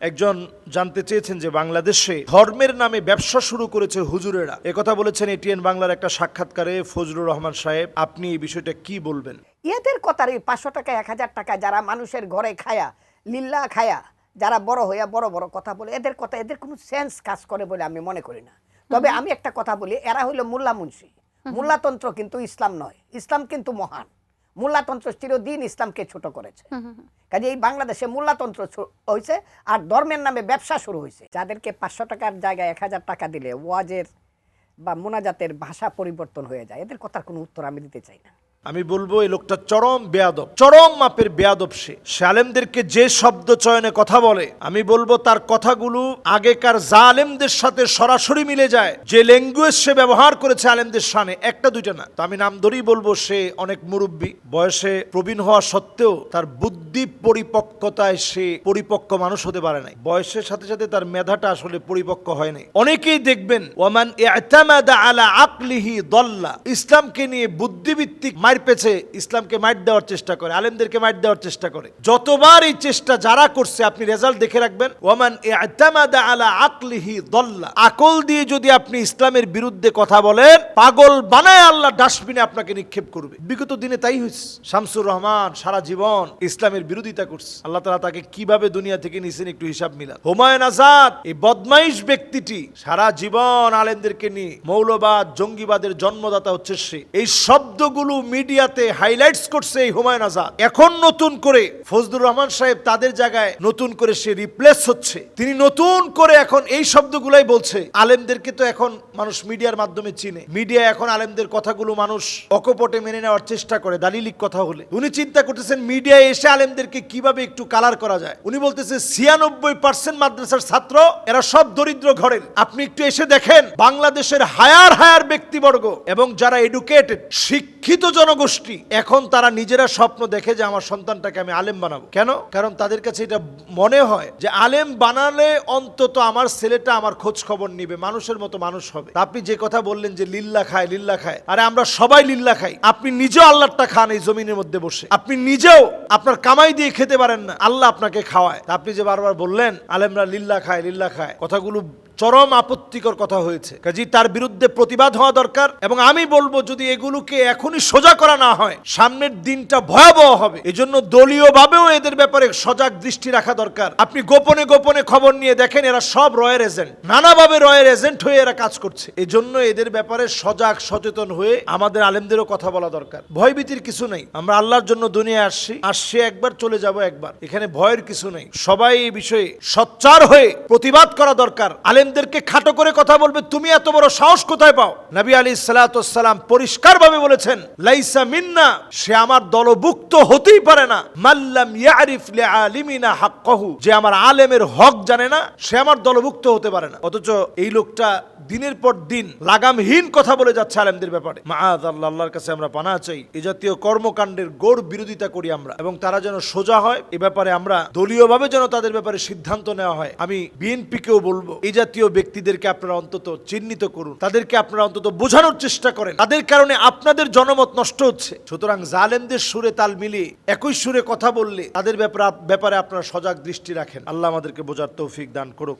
একজন জানতে চেয়েছেন যে বাংলাদেশে ধর্মের নামে ব্যবসা শুরু করেছে হুজুরেরা। একথা বলেছেন এটিএন বাংলার একটা সাক্ষাৎকারে ফজলুর রহমান সাহেব। আপনি এই বিষয়টা কি বলবেন? ইয়েদের কথার এই পাঁচশো টাকা এক হাজার টাকা যারা মানুষের ঘরে খায়া লিল্লা খায়া যারা বড় হইয়া বড় বড় কথা বলে এদের কথা এদের কোনো সেন্স কাজ করে বলে আমি মনে করি না। তবে আমি একটা কথা বলি এরা হইল মোল্লা মুন্সি। মোল্লাতন্ত্র কিন্তু ইসলাম নয়। ইসলাম কিন্তু মহান। মোল্লাতন্ত্র চিরদিন ইসলামকে ছোট করেছে। কাজে এই বাংলাদেশে মোল্লাতন্ত্র ছো- হয়েছে আর ধর্মের নামে ব্যবসা শুরু হয়েছে যাদেরকে পাঁচশো টাকার জায়গায় এক হাজার টাকা দিলে ওয়াজের বা মোনাজাতের ভাষা পরিবর্তন হয়ে যায় এদের কথার কোনো উত্তর আমি দিতে চাই না। আমি বলব, এই লোকটা চরম বেয়াদব। চরম মাপের বেয়াদব সে। আলেমদেরকে যে শব্দ চয়নে কথা বলে, আমি বলব তার কথাগুলো আগেকার জালেমদের সাথে সরাসরি মিলে যায়। যে ল্যাঙ্গুয়েজ সে ব্যবহার করেছে আলেমদের সামনে, একটা দুইটা না। তো আমি নাম ধরেই বলব, সে অনেক মুরব্বী। বয়সে প্রবীণ হওয়া সত্ত্বেও তার বুদ্ধি পরিপক্কতায় সে পরিপক্ক মানুষ হতে পারে নাই। বয়সের সাথে সাথে তার মেধাটা আসলে পরিপক্ক হয় নাই। অনেকেই দেখবেন ইআতামাদা আলা আকলিহি দল্লা। ইসলামকে নিয়ে বুদ্ধিভিত্তিক মার পেছে, ইসলামকে মাইট দেওয়ার চেষ্টা করে, আলেমদেরকে মাইট দেওয়ার চেষ্টা করে। যতবার এই চেষ্টা যারা করছে, আপনি রেজাল্ট দেখে রাখবেন ইআতামাদা আলা আকলিহি দল্লা। আকল দিয়ে যদি আপনি ইসলামের বিরুদ্ধে কথা বলেন, পাগল বানায় আল্লাহ ডাস্টবিনে আপনাকে নিক্ষেপ করবে। বিগত দিনে তাই হয়েছে শামসুর রহমান সারা জীবন ইসলামের বিরোধিতা করছে। আল্লাহ তালা তাকে কীভাবে দুনিয়া থেকে নিছেন একটু হিসাব মিলান। হুমায়ুন আজাদ, এই বদমাইশ ব্যক্তিটি সারা জীবন আলেমদেরকে নিয়ে মৌলবাদ, জঙ্গিবাদের জন্মদাতা হচ্ছে সে। এই শব্দগুলো মিডিয়াতে হাইলাইটস করছে এই হুমায়ুন আজাদ। এখন নতুন করে ফজলুর রহমান সাহেব তাদের জায়গায় নতুন করে সে রিপ্লেস হচ্ছে। তিনি নতুন করে এখন এই শব্দগুলাই বলছে। আলেমদেরকে তো এখন মানুষ মিডিয়ার মাধ্যমে চিনে। মিডিয়া এখন আলেমদের কথাগুলো মানুষ অকপটে মেনে নেওয়ার চেষ্টা করে, দালিলিক কথা হলে। উনি চিন্তা করতেছেন, মিডিয়ায় এসে আলেমদেরকে কীভাবে একটু কালার করা যায়? উনি বলতেছে, ছিয়ানব্বই পার্সেন্ট মাদ্রাসার ছাত্র, এরা সব দরিদ্র ঘরের। আপনি একটু এসে দেখেন, বাংলাদেশের হায়ার হায়ার ব্যক্তিবর্গ এবং যারা এডুকেটেড শিক্ষিত জনগোষ্ঠী, এখন তারা নিজেরা স্বপ্ন দেখে যে আমার সন্তানটাকে আমি আলেম বানাবো। কেন? কারণ তাদের কাছে এটা মনে হয় যে আলেম বানালে অন্তত আমার ছেলেটা আমার খোঁজ খবর নিবে, মানুষের মতো মানুষ হবে। আপনি যে কথা বললেন যে লিল্লা খায় লিল্লা খায়, আরে আমরা সবাই লিল্লা খাই। আপনি নিজেও আল্লাহটা খান এই জমিনের মধ্যে বসে। আপনি নিজেও আপনার কামাই দিয়ে খেতে পারেন না, আল্লাহ আপনাকে খাওয়ায়। আপনি যে বারবার বললেন, আলেমরা লিল্লা খায় লিল্লা খায়, কথাগুলো চরম আপত্তিকর কথা হয়েছে। কাজী তার বিরুদ্ধে প্রতিবাদ হওয়া দরকার এবং আমি বলব যদি এগুলোকে এখনই সোজা করা না হয়, সামনের দিনটা ভয়াবহ হবে। এজন্য দলীয়ভাবেও এদের ব্যাপারে সজাগ দৃষ্টি রাখা দরকার। আপনি গোপনে গোপনে খবর নিয়ে দেখেন, এরা সব রয়ের এজেন্ট। নানাভাবে রয়ের এজেন্ট হয়ে এরা কাজ করছে। এজন্য এদের ব্যাপারে সজাগ, সচেতন হয়ে আমাদের আলেমদেরও কথা বলা দরকার। ভয়ভীতির কিছু নেই। আমরা আল্লাহর জন্য দুনিয়ায় আসছি। আসছে একবার, চলে যাব একবার। এখানে ভয়ের কিছু নেই। সবাই এই বিষয়ে সচ্চার হয়ে প্রতিবাদ করা দরকার। আলেমদেরকে খাটো করে কথা বলবে, তুমি এত বড় সাহস কোথায় পাও? নবী আলী পরিষ্কার ভাবে বলেছেন, লাইসা মিন্না, সে আমার দলভুক্ত হতেই পারে না। মাল্লাম ইয়ারিফ লে আলিমিনা হাক্কহু, যে আমার আলেমের হক জানে না, সে আমার দলভুক্ত হতে পারে না। অথচ এই লোকটা দিনের পর দিন লাগামহীন কথা বলে যাচ্ছে আলেমদের ব্যাপারে। আল্লাহ, আল্লাহর কাছে আমরা পানা চাই। এই জাতীয় কর্মকাণ্ডের গোড় বিরোধিতা করি আমরা এবং তারা যেন সোজা হয়, এ ব্যাপারে আমরা দলীয়ভাবে যেন তাদের ব্যাপারে সিদ্ধান্ত নেওয়া হয়। আমি বিএনপিকেও বলব এই জাতীয় ব্যক্তিদেরকে আপনারা অন্তত চিহ্নিত করুন, তাদেরকে আপনারা অন্তত বোঝানোর চেষ্টা করেন। তাদের কারণে আপনাদের জনমত নষ্ট হচ্ছে। সুতরাং জালেমদের সুরে তাল মিলিয়ে, একই সুরে কথা বললে তাদের ব্যাপারে আপনারা সজাগ দৃষ্টি রাখেন। আল্লাহ আমাদেরকে বোঝার তৌফিক দান করুক।